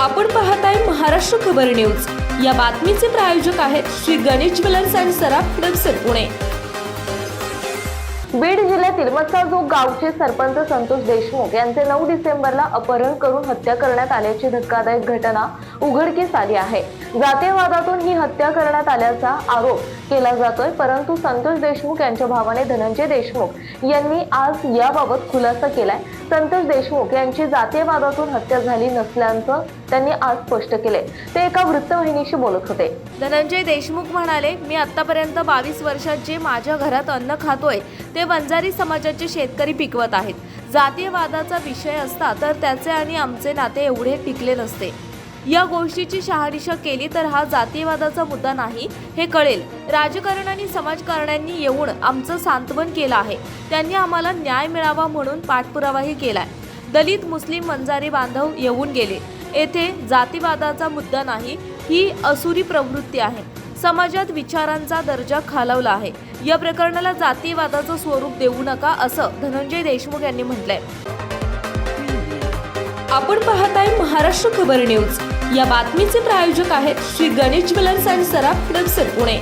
आपण पाहताय महाराष्ट्र खबर न्यूज. या बातमीचे प्रायोजक आहेत श्री गणेश ज्वेलर्स अँड सराफ हडपसर पुणे. बीड जिल्ह्यातील मत्साजोग गावचे सरपंच संतोष देशमुख यांचे नऊ डिसेंबरला अपहरण करून हत्या करण्यात आल्याची धक्कादायक घटना उघडकीस आली आहे. जातीयवादातून ही हत्या करण्यात आल्याचा आरोप केला जातोय परंतु संतोष देशमुख यांच्या भावाने धनंजय देशमुख यांनी आज याबाबत खुलासा केलाय. संतोष देशमुख यांची जातीयवादातून हत्या झाली नसल्याचं त्यांनी आज स्पष्ट केले. ते एका वृत्तवाहिनीशी बोलत होते. धनंजय देशमुख म्हणाले मी आतापर्यंत बावीस वर्षात जे माझ्या घरात अन्न खातोय ते वंजारी समाजाचे शेतकरी पिकवत आहेत. जातीयवादाचा विषय असता तर त्याचे आणि आमचे नाते एवढे टिकले नसते. या गोष्टीची शहानिशा केली तर हा जातीयवादाचा मुद्दा नाही हे कळेल. राजकारण आणि समाजकारण्यांनी येऊन आमचं सांत्वन केलं आहे. त्यांनी आम्हाला न्याय मिळावा म्हणून पाठपुरावाही केलाय. दलित मुस्लिम मंजारी बांधव येऊन गेले. येथे जातीवादाचा मुद्दा नाही ही असुरी प्रवृत्ती आहे. समाजात विचारांचा दर्जा खालवला आहे. या प्रकरणाला जातीवादाचं स्वरूप देऊ नका असं धनंजय देशमुख यांनी म्हटलंय. आपण पाहत आहे महाराष्ट्र खबर न्यूज. या बातमीचे प्रायोजक आहेत श्री गणेश ज्वेलर्स अँड सराफ हडपसर पुणे.